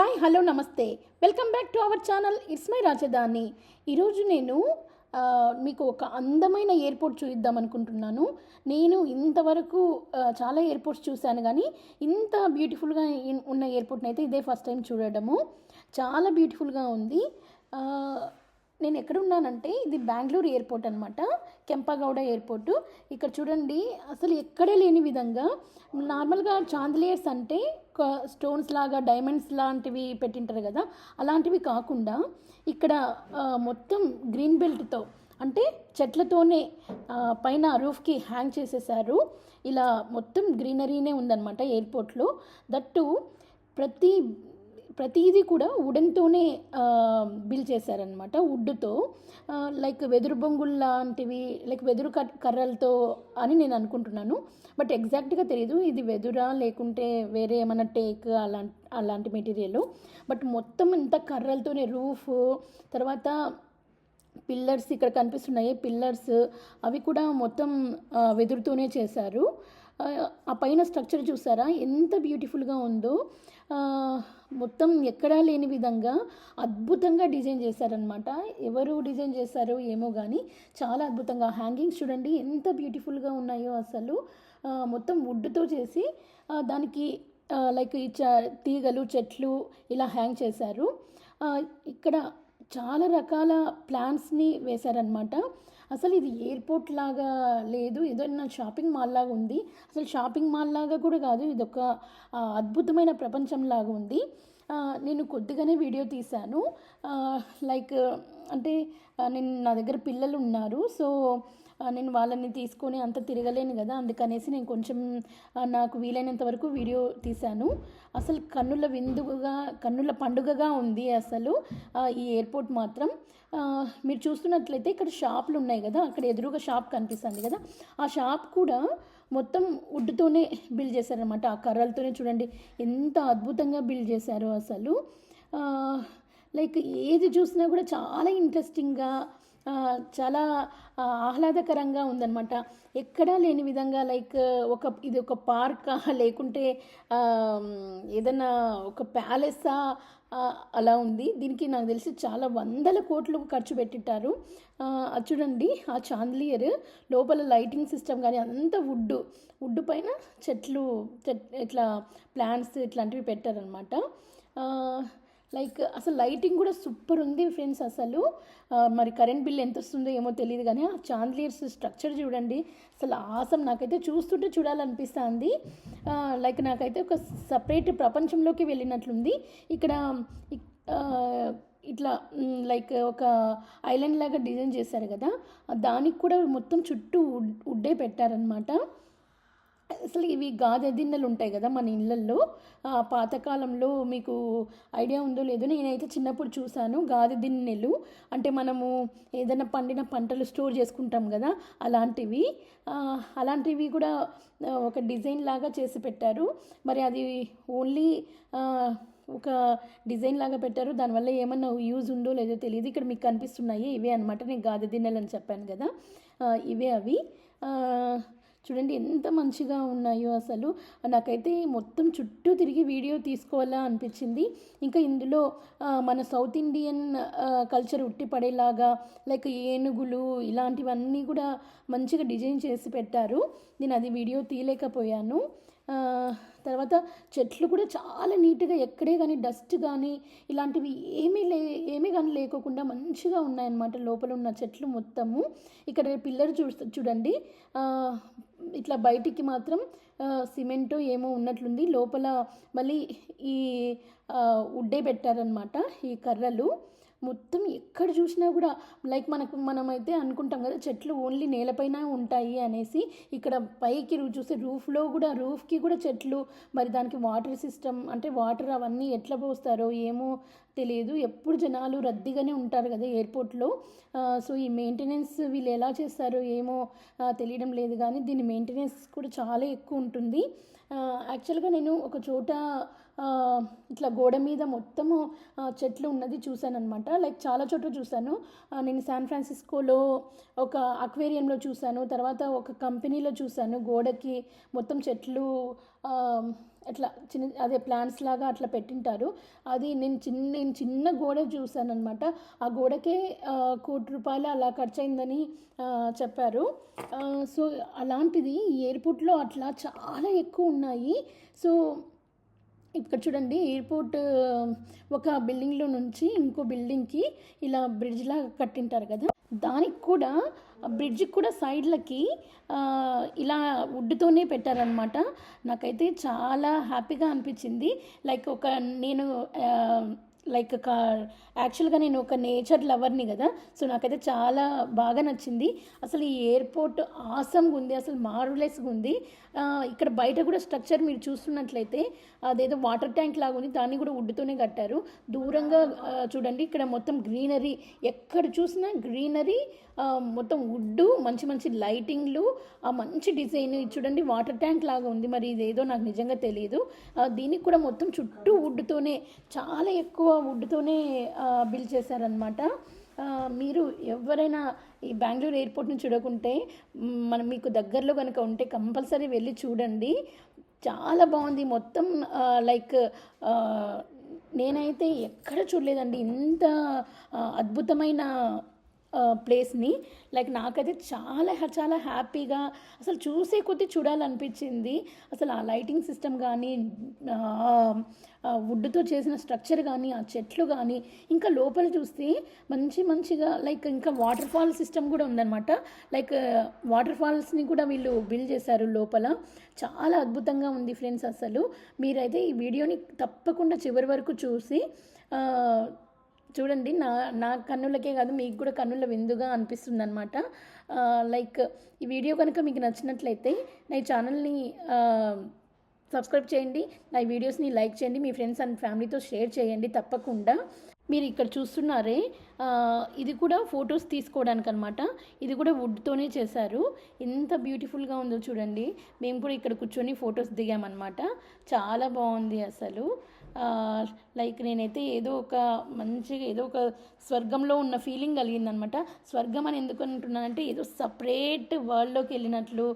Hi hello నమస్తే. Welcome back to our channel. It's my Rajadhani. ఈరోజు నేను మీకు ఒక అందమైన ఎయిర్పోర్ట్ చూద్దాం అనుకుంటున్నాను. నేను ఇంతవరకు చాలా ఎయిర్పోర్ట్స్ చూశాను కానీ ఇంత బ్యూటిఫుల్గా ఉన్న ఎయిర్పోర్ట్ని అయితే ఇదే ఫస్ట్ టైం చూడడము. చాలా బ్యూటిఫుల్గా ఉంది. నేను ఎక్కడ ఉన్నానంటే ఇది బెంగళూరు ఎయిర్పోర్ట్ అనమాట కెంపగౌడ ఎయిర్పోర్టు. ఇక్కడ చూడండి అసలు ఎక్కడే లేని విధంగా నార్మల్గా చాందిలియర్స్ అంటే స్టోన్స్ లాగా డైమండ్స్ లాంటివి పెట్టింటారు కదా అలాంటివి కాకుండా ఇక్కడ మొత్తం గ్రీన్ బెల్ట్తో అంటే చెట్లతోనే పైన రూఫ్కి హ్యాంగ్ చేసేసారు. ఇలా మొత్తం గ్రీనరీనే ఉందన్నమాట ఎయిర్పోర్ట్లో. దట్టు ప్రతి ప్రతిదీ కూడా వుడెన్తోనే బిల్ చేశారనమాట వుడ్తో. లైక్ వెదురు బొంగులు లాంటివి లైక్ వెదురు కట్ కర్రలతో అని నేను అనుకుంటున్నాను. బట్ ఎగ్జాక్ట్గా తెలియదు ఇది వెదురా లేకుంటే వేరే ఏమైనా టేక్ అలాంటి అలాంటి మెటీరియల్. బట్ మొత్తం ఇంత కర్రలతోనే రూఫ్ తర్వాత పిల్లర్స్ ఇక్కడ కనిపిస్తున్నాయి. పిల్లర్స్ అవి కూడా మొత్తం వెదురుతూనే చేశారు. ఆ, పైన స్ట్రక్చర్ చూసారా? ఎంత బ్యూటిఫుల్గా ఉందో. మొత్తం ఎక్కడా లేని విధంగా అద్భుతంగా డిజైన్ చేశారనమాట ఎవరు డిజైన్ చేశారో ఏమో కానీ చాలా అద్భుతంగా. హ్యాంగింగ్స్ చూడండి ఎంత బ్యూటిఫుల్గా ఉన్నాయో అసలు. మొత్తం వుడ్తో చేసి దానికి లైక్ ఈ చ తీగలు చెట్లు ఇలా హ్యాంగ్ చేశారు. ఇక్కడ చాలా రకాల ప్లాన్స్ని వేశారనమాట అసలు ఇది ఎయిర్పోర్ట్ లాగా లేదు ఏదైనా షాపింగ్ మాల్ లాగా ఉంది. అసలు షాపింగ్ మాల్ లాగా కూడా కాదు ఇది ఒక అద్భుతమైన ప్రపంచం లాగా ఉంది. నేను కొద్దిగానే వీడియో తీశాను. లైక్ అంటే నేను నా దగ్గర పిల్లలు ఉన్నారు. సో నేను వాళ్ళని తీసుకొని అంత తిరగలేను కదా. అందుకనేసి నేను కొంచెం నాకు వీలైనంత వరకు వీడియో తీశాను. అసలు కన్నుల విందుగా కన్నుల పండుగగా ఉంది అసలు ఈ ఎయిర్పోర్ట్ మాత్రం. మీరు చూస్తున్నట్లయితే ఇక్కడ షాపులు ఉన్నాయి కదా. అక్కడ ఎదురుగా షాప్ కనిపిస్తుంది కదా. ఆ షాప్ కూడా మొత్తం వుడ్తోనే బిల్డ్ చేశారనమాట ఆ కర్రలతోనే చూడండి ఎంత అద్భుతంగా బిల్డ్ చేశారో అసలు. లైక్ ఏది చూసినా కూడా చాలా ఇంట్రెస్టింగ్గా చాలా ఆహ్లాదకరంగా ఉందన్నమాట. ఎక్కడా లేని విధంగా లైక్ ఒక ఇది ఒక పార్కా లేకుంటే ఏదైనా ఒక ప్యాలెసా అలా ఉంది. దీనికి నాకు తెలిసి చాలా వందల కోట్లు ఖర్చు పెట్టిట్టారు. చూడండి ఆ చాంద్లియర్ లోపల లైటింగ్ సిస్టమ్ కానీ అంతా వుడ్. వుడ్ పైన చెట్లు చెట్ ఇట్లా ప్లాంట్స్ ఇట్లాంటివి పెట్టారనమాట లైక్ అసలు లైటింగ్ కూడా సూపర్ ఉంది ఫ్రెండ్స్ అసలు. మరి కరెంట్ బిల్ ఎంత వస్తుందో ఏమో తెలియదు కానీ ఆ చాంద్లియర్స్ స్ట్రక్చర్ చూడండి. అసలు ఆసం నాకైతే చూస్తుంటే చూడాలనిపిస్తుంది. లైక్ నాకైతే ఒక సపరేట్ ప్రపంచంలోకి వెళ్ళినట్లుంది. ఇక్కడ ఇట్లా లైక్ ఒక ఐలాండ్ లాగా డిజైన్ చేశారు కదా. దానికి కూడా మొత్తం చుట్టూ వుడ్ వుడ్డే పెట్టారనమాట అసలు ఇవి గాజ దిన్నెలు ఉంటాయి కదా మన ఇళ్ళల్లో. పాతకాలంలో మీకు ఐడియా ఉందో లేదో నేనైతే చిన్నప్పుడు చూశాను గాజ దిన్నెలు. అంటే మనము ఏదైనా పండిన పంటలు స్టోర్ చేసుకుంటాం కదా అలాంటివి. అలాంటివి కూడా ఒక డిజైన్ లాగా చేసి పెట్టారు. మరి అది ఓన్లీ ఒక డిజైన్ లాగా పెట్టారు. దానివల్ల ఏమన్నా యూజ్ ఉందో లేదో తెలియదు. ఇక్కడ మీకు కనిపిస్తున్నాయి ఇవే అనమాట నేను గాజ దిన్నెలు అని చెప్పాను కదా. ఇవే అవి. చూడండి ఎంత మంచిగా ఉన్నాయో అసలు. నాకైతే మొత్తం చుట్టూ తిరిగి వీడియో తీసుకోవాలా అనిపించింది. ఇంకా ఇందులో మన సౌత్ ఇండియన్ కల్చర్ ఉట్టిపడేలాగా లైక్ ఏనుగులు ఇలాంటివన్నీ కూడా మంచిగా డిజైన్ చేసి పెట్టారు. నేను అది వీడియో తీయలేకపోయాను. తర్వాత చెట్లు కూడా చాలా నీట్గా ఎక్కడే కానీ డస్ట్ కానీ ఇలాంటివి ఏమీ లే ఏమీ కానీ లేకోకుండా మంచిగా ఉన్నాయన్నమాట లోపల ఉన్న చెట్లు మొత్తము. ఇక్కడ పిల్లర్ చూ చూడండి. ఇట్లా బయటికి మాత్రం సిమెంటు సిమెంట్ ఏమో ఉన్నట్లుంది. లోపల మళ్ళీ ఈ ఉడ్డే పెట్టారనమాట ఈ కర్రలు. మొత్తం ఎక్కడ చూసినా కూడా లైక్ మనకు మనమైతే అనుకుంటాం కదా చెట్లు ఓన్లీ నేలపైన ఉంటాయి అనేసి ఇక్కడ పైకి రూ- చూస్తే రూఫ్లో కూడా రూఫ్కి కూడా చెట్లు మరి దానికి వాటర్ సిస్టమ్ అంటే వాటర్ అవన్నీ ఎట్లా పోస్తారో ఏమో తెలియదు. ఎప్పుడు జనాలు రద్దీగానే ఉంటారు కదా ఎయిర్పోర్ట్లో సో ఈ మెయింటెనెన్స్ వీళ్ళు ఎలా చేస్తారో ఏమో తెలియడం లేదు కానీ దీని మెయింటెనెన్స్ కూడా చాలా ఎక్కువ ఉంటుంది. యాక్చువల్గా నేను ఒక చోట ఇట్లా గోడ మీద మొత్తము చెట్లు ఉన్నది చూశాను అనమాట లైక్ చాలా చోట్ల చూశాను. నేను శాన్ ఫ్రాన్సిస్కోలో ఒక అక్వేరియంలో చూశాను. తర్వాత ఒక కంపెనీలో చూశాను. గోడకి మొత్తం చెట్లు అట్లా చిన్న అదే ప్లాంట్స్ లాగా అట్లా పెట్టింటారు. అది నేను చిన్న నేను చిన్న గోడ చూశాను అనమాట ఆ గోడకే కోటి రూపాయలు అలా ఖర్చు అయిందని చెప్పారు. సో అలాంటిది ఎయిర్పోర్ట్లో అట్లా చాలా ఎక్కువ ఉన్నాయి. సో ఇక్కడ చూడండి ఎయిర్పోర్ట్ ఒక బిల్డింగ్లో నుంచి ఇంకో బిల్డింగ్కి ఇలా బ్రిడ్జ్ లాగా కట్టింటారు కదా. దానికి కూడా బ్రిడ్జ్కి కూడా సైడ్లకి ఇలా వుడ్తోనే పెట్టారనమాట నాకైతే చాలా హ్యాపీగా అనిపించింది. లైక్ ఒక నేను లైక్ కా యాక్చువల్గా నేను ఒక నేచర్ లవర్ని కదా సో నాకైతే చాలా బాగా నచ్చింది. అసలు ఈ ఎయిర్పోర్ట్ ఆసంగా ఉంది అసలు మార్వలెస్గా ఉంది. ఇక్కడ బయట కూడా స్ట్రక్చర్ మీరు చూస్తున్నట్లయితే అదేదో వాటర్ ట్యాంక్ లాగా ఉంది దాన్ని కూడా వుడ్తోనే కట్టారు. దూరంగా చూడండి ఇక్కడ మొత్తం గ్రీనరీ ఎక్కడ చూసినా గ్రీనరీ మొత్తం వుడ్ మంచి మంచి లైటింగ్లు ఆ మంచి డిజైన్. ఇది చూడండి వాటర్ ట్యాంక్ లాగా ఉంది మరి ఇదేదో నాకు నిజంగా తెలియదు దీనికి కూడా మొత్తం చుట్టూ వుడ్తోనే చాలా ఎక్కువ వుడ్తోనే బిల్డ్ చేశారనమాట మీరు ఎవరైనా ఈ బెంగళూరు ఎయిర్పోర్ట్ని చూడకుంటే మనం మీకు దగ్గరలో కనుక ఉంటే కంపల్సరీ వెళ్ళి చూడండి. చాలా బాగుంది. మొత్తం లైక్ నేనైతే ఎక్కడ చూడలేదండి. ఇంత అద్భుతమైన ప్లేస్ని లైక్ నాకైతే చాలా చాలా హ్యాపీగా అసలు చూసే కొద్దీ చూడాలనిపించింది. అసలు ఆ లైటింగ్ సిస్టమ్ కానీ వుడ్తో చేసిన స్ట్రక్చర్ కానీ ఆ చెట్లు కానీ ఇంకా లోపల చూస్తే మంచి మంచిగా లైక్ ఇంకా వాటర్ ఫాల్ సిస్టమ్ కూడా ఉందన్నమాట. లైక్ వాటర్ ఫాల్స్ని కూడా వీళ్ళు బిల్డ్ చేశారు లోపల. చాలా అద్భుతంగా ఉంది ఫ్రెండ్స్ అసలు. మీరైతే ఈ వీడియోని తప్పకుండా చివరి వరకు చూసి చూడండి నా నా కన్నులకే కాదు మీకు కూడా కన్నుల విందుగా అనిపిస్తుంది అనమాట లైక్ ఈ వీడియో కనుక మీకు నచ్చినట్లయితే నా ఈ ఛానల్ని సబ్స్క్రైబ్ చేయండి నా ఈ వీడియోస్ని లైక్ చేయండి మీ ఫ్రెండ్స్ అండ్ ఫ్యామిలీతో షేర్ చేయండి తప్పకుండా. మీరు ఇక్కడ చూస్తున్నారే ఇది కూడా ఫొటోస్ తీసుకోవడానికి అనమాట ఇది కూడా వుడ్తోనే చేశారు. ఎంత బ్యూటిఫుల్గా ఉందో చూడండి. మేము కూడా ఇక్కడ కూర్చొని ఫొటోస్ దిగామన్నమాట. చాలా బాగుంది అసలు. లైక్ నేనైతే ఏదో ఒక మంచిగా ఏదో ఒక స్వర్గంలో ఉన్న ఫీలింగ్ కలిగిందనమాట. స్వర్గం అని ఎందుకు అంటున్నానంటే ఏదో సపరేట్ వరల్డ్లోకి వెళ్ళినట్లు